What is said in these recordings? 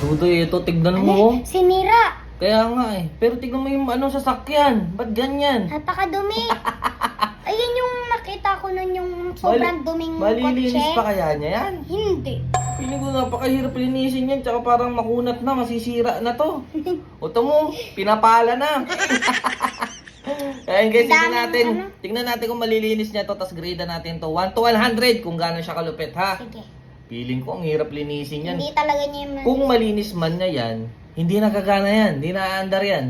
Dudoy, ito, tignan mo. oh. Ano? Sinira. Kaya nga eh. Pero tignan mo yung ano sasakyan. Ba't ganyan? Napakadumi. Ayun yung nakita ko nun yung sobrang duming Malilinis kotse. pa kaya niya yan? Hindi. Feeling ko napakahirap linisin yan. Tsaka parang makunat na, masisira na to. O mo, pinapala na. Ayan guys, tingnan Daming natin. ano. Tingnan natin kung malilinis niya to. Tapos grade natin to. 1 to 100 kung gaano siya kalupit ha. Sige. Feeling ko ang hirap linisin yan. Hindi talaga niya yung... Kung malinis man niya yan, hindi nakagana yan. Hindi naaandar yan.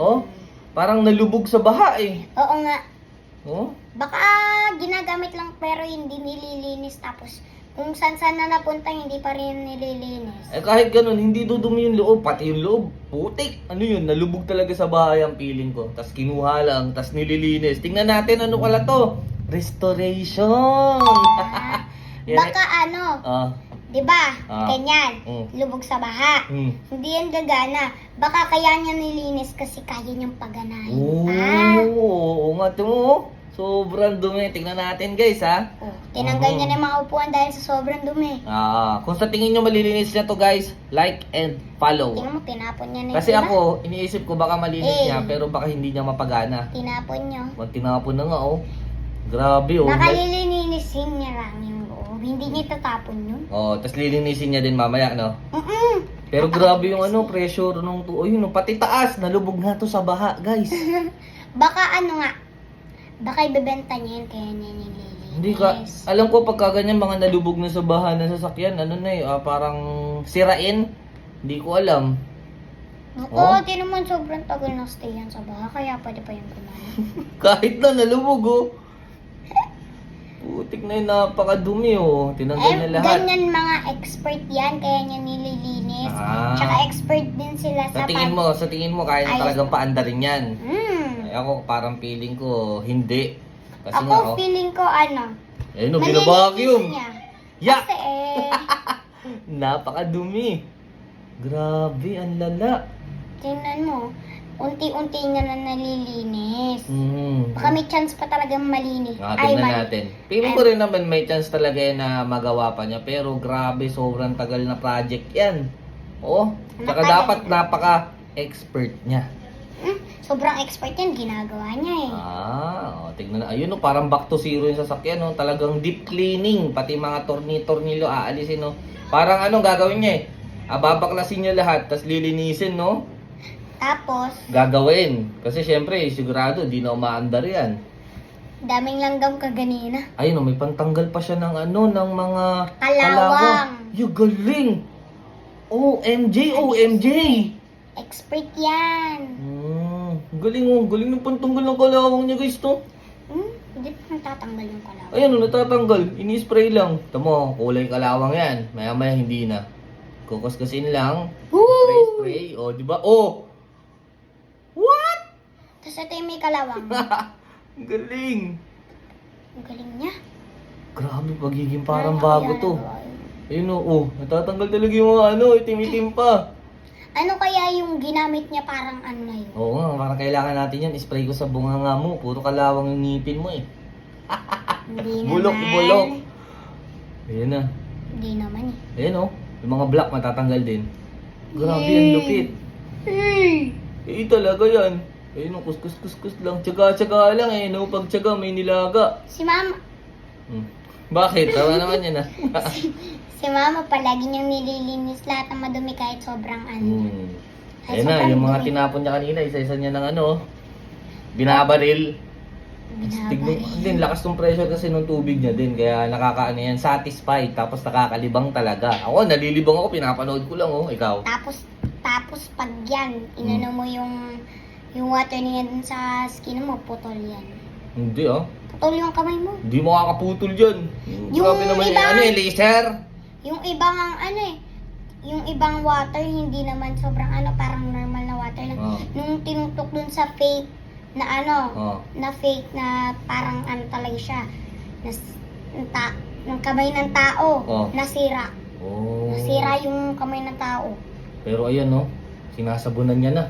Oh, parang nalubog sa baha eh. Oo nga. Oh, Baka ginagamit lang pero hindi nililinis tapos kung saan saan na napunta hindi pa rin nililinis. eh kahit ganun, hindi dudumi yung loob, pati yung loob. Putik. Ano yun, nalubog talaga sa bahay ang feeling ko. Tapos kinuha lang, tapos nililinis. Tingnan natin ano pala to. Restoration. Ah, Yan baka ano, Ah, 'di ba? Ah. Ganyan, Mm. lubog sa baha. hmm. Hindi yan gagana. Baka kaya niya nilinis kasi kaya niyang paganahin. Oo, Ah, oo nga mo. Sobrang dumi. Tingnan natin guys ha. oh, tinanggal Mhm. niya na yung mga upuan dahil sa sobrang dumi. Ah, kung sa tingin nyo malilinis na to guys, like and follow. Tingnan mo, tinapon niya na Kasi iba. ako, iniisip ko baka malinis Eh. niya, pero baka hindi niya mapagana. Tinapon niyo. Wag tinapon na nga, oh. Grabe, oh. Baka lilinisin niya lang loob. Hindi niya tatapon yun. Oh, tapos lilinisin niya din mamaya, no? Mm-mm. Pero grabe yung ano, pressure nung to. Oh, yun, oh, pati taas, nalubog na to sa baha, guys. Baka ano nga, baka ibebenta niya yun kaya niya nililinis. Hindi ka, alam ko pagka ganyan mga nalubog na sa baha na sasakyan, ano na eh, ah, parang sirain. Hindi ko alam. Naku, Oh? di naman sobrang tagal na stay yan sa baha, kaya pwede pa yung kumain. Kahit na nalubog, oh. Putik na yun, napakadumi, oh. Tinanggal eh, na lahat. ganyan mga expert yan, kaya niya nililinis. Ah. Tsaka expert din sila Sa sa tingin mo, sa tingin mo, kaya na Ayos. talagang paandarin yan. Hmm. Eh, ako, parang feeling ko, hindi. Kasi Ako nga, oh. feeling ko ano, Eh, no, binabagyum. niya. Ya! Kasi eh, Napakadumi. Grabe, ang lala. tingnan mo, unti-unti na nalilinis. Mm. Baka may chance pa talagang malinis. Ah, Ay, tingnan mali. natin. Feeling ko rin naman may chance talaga yan na magawa pa niya. Pero grabe, sobrang tagal na project yan. Oo. Tsaka Matagal. dapat napaka-expert niya. Hmm, sobrang expert yan, ginagawa niya eh. Ah, oh, tignan na. Ayun, oh, parang back to zero yung sasakyan. Oh. Talagang deep cleaning. Pati mga torni-tornilyo aalisin. Oh. Parang anong gagawin niya eh. Ah, babaklasin niya lahat, tapos lilinisin, no? Tapos, Gagawin. Kasi syempre, sigurado, di na umaandar yan. daming langgam kaganina. Ayun, oh, may pantanggal pa siya ng ano, ng mga Kalawang. Yung galing! OMG, OMG! Expert yan. Hmm, galing oh, galing ng pantanggal ng kalawang niya guys to. Hmm, hindi pa natatanggal yung kalawang. Ayan oh, natatanggal, ini-spray lang. Tamo, kulay kalawang yan. Maya maya hindi na. Kukuskusin lang. Spray, Woo! spray. Oh, di ba? Oh! Tapos ito yung may kalawang. Ang galing! Ang galing niya. Grabe, pagiging parang Ano bago to. yun? Ayun oh, oh, natatanggal talaga yung mga ano, itim-itim pa. Ano kaya yung ginamit niya parang ano na yun? Oo nga, parang kailangan natin yan. Spray ko sa bunganga mo. Puro kalawang yung ngipin mo eh. Hindi Bulok, naman. bulok. Ayan na. Hindi naman eh. Ayan oh. Yung mga black matatanggal din. Grabe Yay. ang lupit. Hey! Eh talaga yan. Ayun oh, kuskus kuskus lang. Tsaga-tsaga lang eh. No, pag tsaga may nilaga. Si mama, Hmm. Bakit? Tawa naman yan ah. si mama palagi niyang nililinis lahat ng madumi kahit sobrang ano. hmm. Ay, Ayan na, sobrang yung mga dumi. tinapon niya kanina, isa-isa niya ng ano. Binabaril. Binabaril. Tignan, din, lakas ng pressure kasi ng tubig niya din. Kaya nakakaano yan, satisfied. Tapos nakakalibang talaga. Ako, nalilibang ako, pinapanood ko lang oh. Ikaw. Tapos, tapos pag yan, inano Hmm. mo yung yung water niya dun sa skin mo, putol yan. Hindi ah. Putol yung kamay mo. Hindi makakaputol dyan. Yung Grabe naman iba- yung ano eh, laser. Yung ibang ano eh, yung ibang water hindi naman sobrang ano, parang normal na water lang. Oh. Nung tinutok dun sa fake na ano, Oh. na fake na parang ano talaga siya, na, ng, ta, ng kamay ng tao, Oh. nasira. Oh. Nasira yung kamay ng tao. Pero ayan no, sinasabunan niya na.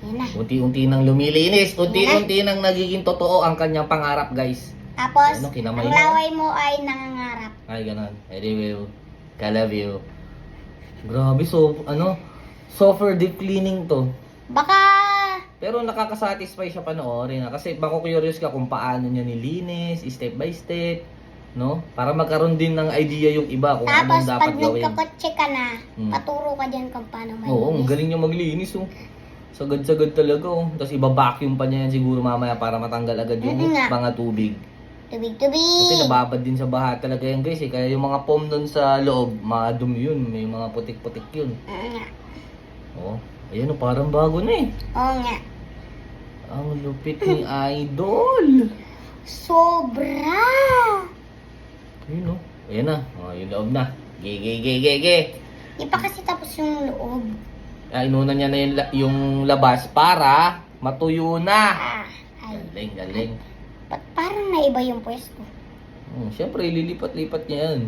Yan na. Unti-unti nang lumilinis. Unti-unti nang nagiging totoo ang kanyang pangarap guys. Tapos, Ano, kinamay ang mo? laway mo ay nangangarap. Ay, ganon. Anyway, I love you. Grabe, so, ano, software deep cleaning to. Baka, Pero nakakasatisfy siya panoorin ha? kasi baka curious ka kung paano niya nilinis, step by step, no? Para magkaroon din ng idea yung iba kung tapos anong dapat pag gawin. nagkakotse ka na, Hmm. paturo ka dyan kung paano malinis. Oo, ang galing niya maglinis oh. Sagad-sagad talaga oh. Tapos iba-vacuum pa niya yan siguro mamaya para matanggal agad yung Mm, nga. mga tubig. Kasi Tubig-tubig. nababad din sa baha talaga yan guys eh. Kaya yung mga foam doon sa loob, madumi yun. May mga putik-putik yun. Oo nga. Oh, ayan oh, parang bago na eh. Oo nga. Ang lupit ni Idol. Sobra! Ayun oh. Ayan na. Oh, yung loob na. Ge, ge, ge, ge, ge. Di pa kasi tapos yung loob. Ah, inuna niya na yung, yung labas para matuyo na. Ah, ay. Galing, galing. Ba't parang naiba yung pwesto? Hmm, Siyempre, lilipat-lipat niya yan.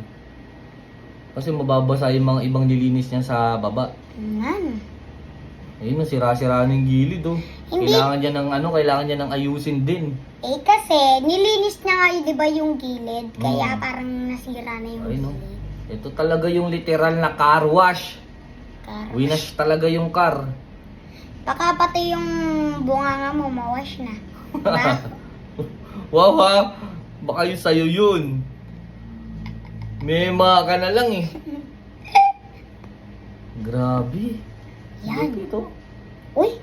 Kasi mababasa yung mga ibang nilinis niya sa baba. Nan. Ayun, na, sira-sira na yung gilid oh. Hindi. Kailangan niya ng ano, kailangan niya ng ayusin din. Eh kasi, nilinis niya nga yun, di ba yung gilid? Kaya Mm. parang nasira na yung Ay, no. gilid. Ito talaga yung literal na car wash. Kar- Winash talaga yung car. Baka pati yung bunganga mo mawash na. Diba? Wow ha, baka yung sa'yo yun. Mema ka na lang eh. Grabe. Yan. Oh. Uy!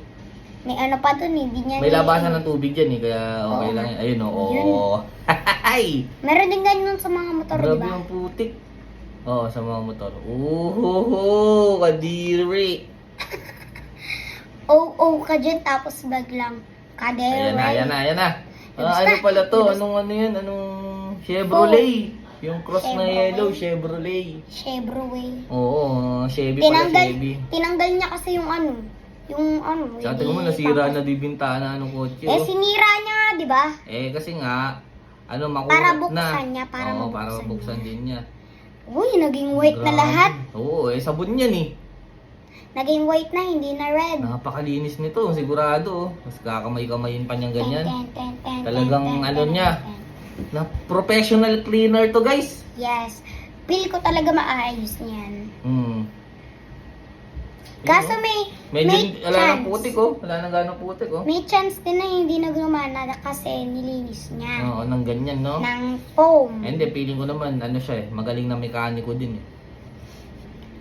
May ano pa dun, hindi niya May labasan ng tubig yan eh, kaya okay Oo. lang. Ayun oh. Yun. oo. Ay! Meron din ganyan sa mga motor, di Grabe ba? ang putik. Oo, sa mga motor. Uhuhu, kadiri. Oo, oh, ka dyan, tapos biglang kadere. Ayan na, ayan na, ayan na. Ah, ano pala to? Anong ano yan? Anong Chevrolet? Yung cross na Chevrolet. yellow, Chevrolet. Chevrolet. Oo, Chevy pala, Tinanggal, Chevy. tinanggal niya kasi yung ano, yung ano. Sa hindi mo, nasira na di bintana ng kotse. Eh, oh. sinira niya nga, di ba? Eh, kasi nga, ano, makulat Para na. buksan niya, para Oo, mabuksan para mabuksan niya. din niya. Uy, naging white na Grabe. lahat. Oo, eh, sabon yan eh. Naging white na, hindi na red. Napakalinis nito, sigurado. oh. Mas kakamay-kamayin pa niyang ganyan. Ten, ten, ten, ten, Talagang ten, ten, ano ten, niya. ten. Na professional cleaner to, guys. Yes. Feel ko talaga maayos niyan. Hmm. Kaso may, Medyo, may wala nang chance. putik oh. Wala nang gano'ng putik oh. May chance din na hindi na gumana kasi nilinis niya. Oo, nang ganyan, no? Ng foam. Eh, Hindi, feeling ko naman, ano siya eh, magaling na mekaniko din eh.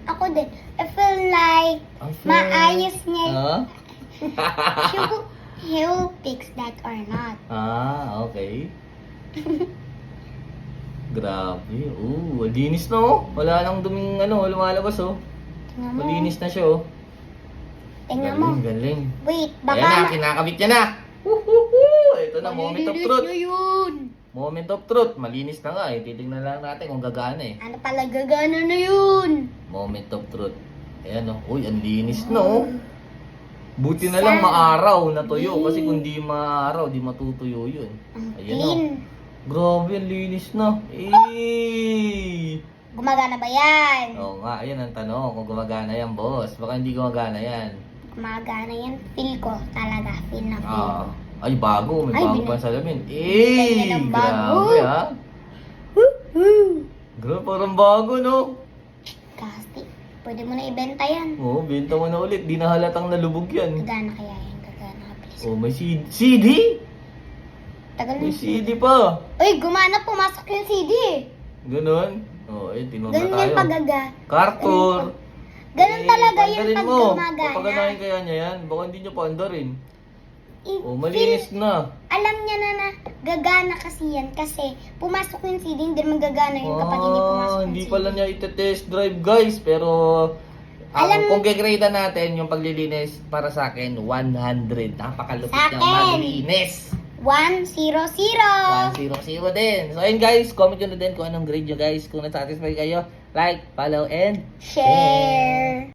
Ako din. I feel like fair. maayos niya. Ah? He will, he will fix that or not. ah, okay. Grabe. Oo, malinis na oh. Wala nang duming ano, lumalabas oh. Tingnan mo. Malinis na siya oh. Tingnan mo. Galing, galing. Wait, Ayan baka... na, kinakabit niya na. Woohoo! Ito na, moment of truth. yun. Moment of truth. Malinis na nga eh. Titignan lang natin kung gagana eh. Ano pala gagana na yun? Moment of truth. Ayan oh. Uy, ang linis na oh. Buti na lang maaraw na tuyo. Mm. Kasi kung di maaraw, di matutuyo yun. Ayan oh. Grabe, ang linis na. Eh! Gumagana ba yan? Oo nga, ayan ang tanong. Kung gumagana yan, boss. Baka hindi gumagana yan. Gumagana yan. Feel ko talaga. Feel na feel. Ah. Ay, bago. May Ay, bago bin- pa sa. Binigyan Eh! ng bago. Grabe ha. Grabe, parang bago no? Kasi, pwede mo na ibenta yan. Oo, benta mo na ulit. Di na halatang nalubog yan. Gagana kaya yan. Gagana, please. Oh, may CD. CD? Tagal na. May CD pa. Uy, gumana. Pumasok yung CD eh. Ganon. Oh, eh, tinuna Ganun tayo. yan pagaga. Cartor. Ganun Eh, talaga yun paandarin pag mo. gumagana. Papaganahin kaya niya yan. Baka hindi niya paandarin. I- Oh, malinis na. alam niya na na gagana kasi yan kasi pumasok yung CD, hindi naman gagana yun kapag hindi pumasok Ah, yung hindi CD. pala niya ite-test drive guys, pero ang Alam- kung gigrade natin yung paglilinis para sa akin 100. Napakalupit Sa niyang akin. maglinis. 100. 100 din. So ayun guys, comment nyo na din kung anong grade nyo guys. Kung nasatisfy kayo, like, follow, and Share.